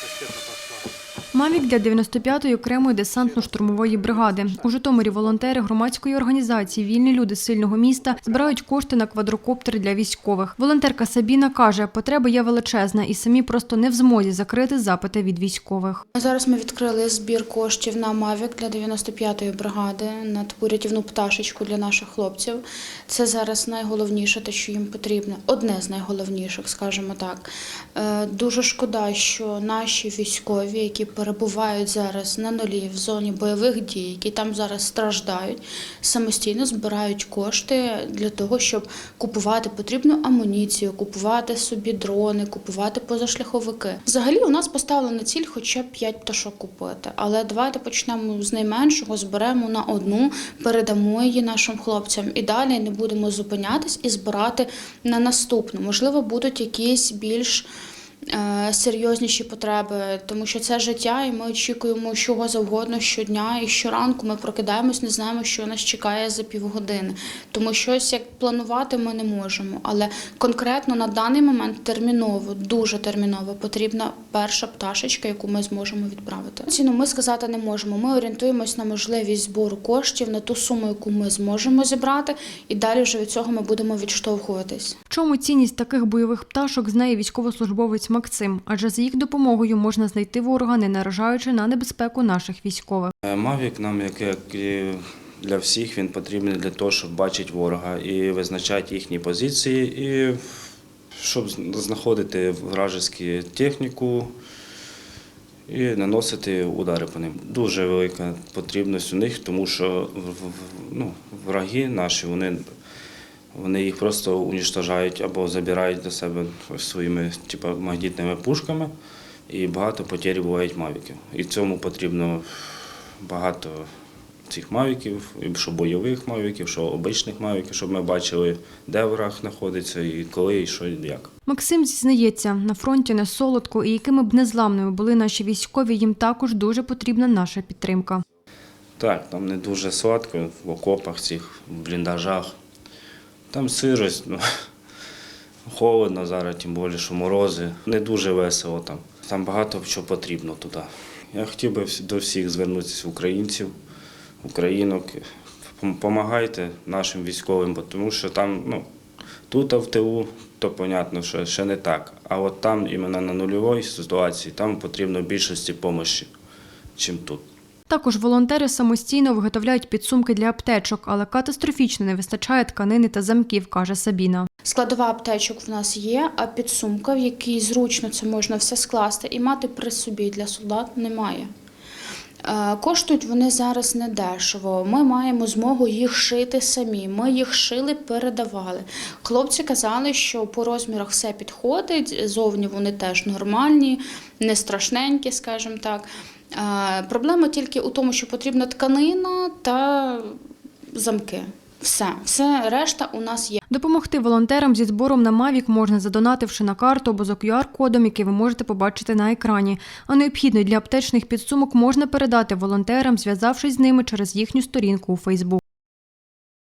Кассета пошла. Мавік для 95-ї окремої десантно-штурмової бригади. У Житомирі волонтери громадської організації Вільні люди сильного міста збирають кошти на квадрокоптер для військових. Волонтерка Сабіна каже, потреба є величезна і самі просто не в змозі закрити запити від військових. Зараз ми відкрили збір коштів на Мавік для 95-ї бригади на таку рятівну пташечку для наших хлопців. Це зараз найголовніше, те, що їм потрібно. Одне з найголовніших, скажімо так. Е, Дуже шкода, що наші військові, які перебувають зараз на нулі в зоні бойових дій, які там зараз страждають, самостійно збирають кошти для того, щоб купувати потрібну амуніцію, купувати собі дрони, купувати позашляховики. Взагалі у нас поставлена ціль хоча б 5 пташок купити. Але давайте почнемо з найменшого, зберемо на одну, передамо її нашим хлопцям і далі не будемо зупинятись і збирати на наступну. Можливо, будуть якісь більш серйозніші потреби, тому що це життя, і ми очікуємо чого завгодно щодня. І щоранку ми прокидаємось, не знаємо, що нас чекає за півгодини. Тому щось як планувати ми не можемо. Але конкретно на даний момент терміново, дуже терміново потрібна перша пташечка, яку ми зможемо відправити. Ціну ми сказати не можемо. Ми орієнтуємось на можливість збору коштів, на ту суму, яку ми зможемо зібрати, і далі вже від цього ми будемо відштовхуватись. В чому цінність таких бойових пташок знає військовослужбовець Максим, адже за їх допомогою можна знайти ворога, не наражаючи на небезпеку наших військових. Е, Мавік нам, як, для всіх, він потрібний для того, щоб бачити ворога і визначати їхні позиції, і щоб знаходити вражеську техніку і наносити удари по ним. Дуже велика потрібність у них, тому що ну, враги наші, вони, вони їх просто унічтожають або забирають до себе своїми типу, магнітними пушками. І багато потерь бувають мавіків. І цьому потрібно багато цих мавіків, що бойових мавіків, що обичних мавіків, щоб ми бачили, де враг знаходиться, і коли, і що, і як. Максим зізнається, на фронті не солодко, і якими б незламними були наші військові, їм також дуже потрібна наша підтримка. Так, там не дуже сладко в окопах цих, в бліндажах. Там сирость, ну, холодно зараз, тим більше, що морози. Не дуже весело там. Там багато чого потрібно туди. Я хотів би до всіх звернутися українців, українок. Помагайте нашим військовим, бо тому що там, ну, тут а в ТУ, то понятно, що ще не так. А от там, іменно на нульовій ситуації, там потрібно більшості допомоги, ніж тут. Також волонтери самостійно виготовляють підсумки для аптечок, але катастрофічно не вистачає тканини та замків, каже Сабіна. Складова аптечок в нас є, а підсумка, в якій зручно це можна все скласти і мати при собі для солдат немає. Е, Коштують вони зараз недешево. Ми маємо змогу їх шити самі. Ми їх шили, передавали. Хлопці казали, що по розмірах все підходить, зовні вони теж нормальні, не страшненькі, скажімо так. Проблема тільки у тому, що потрібна тканина та замки. Все, все решта у нас є. Допомогти волонтерам зі збором на Мавік можна задонативши на карту або за QR-кодом, який ви можете побачити на екрані. А необхідний для аптечних підсумок можна передати волонтерам, зв'язавшись з ними через їхню сторінку у Фейсбук.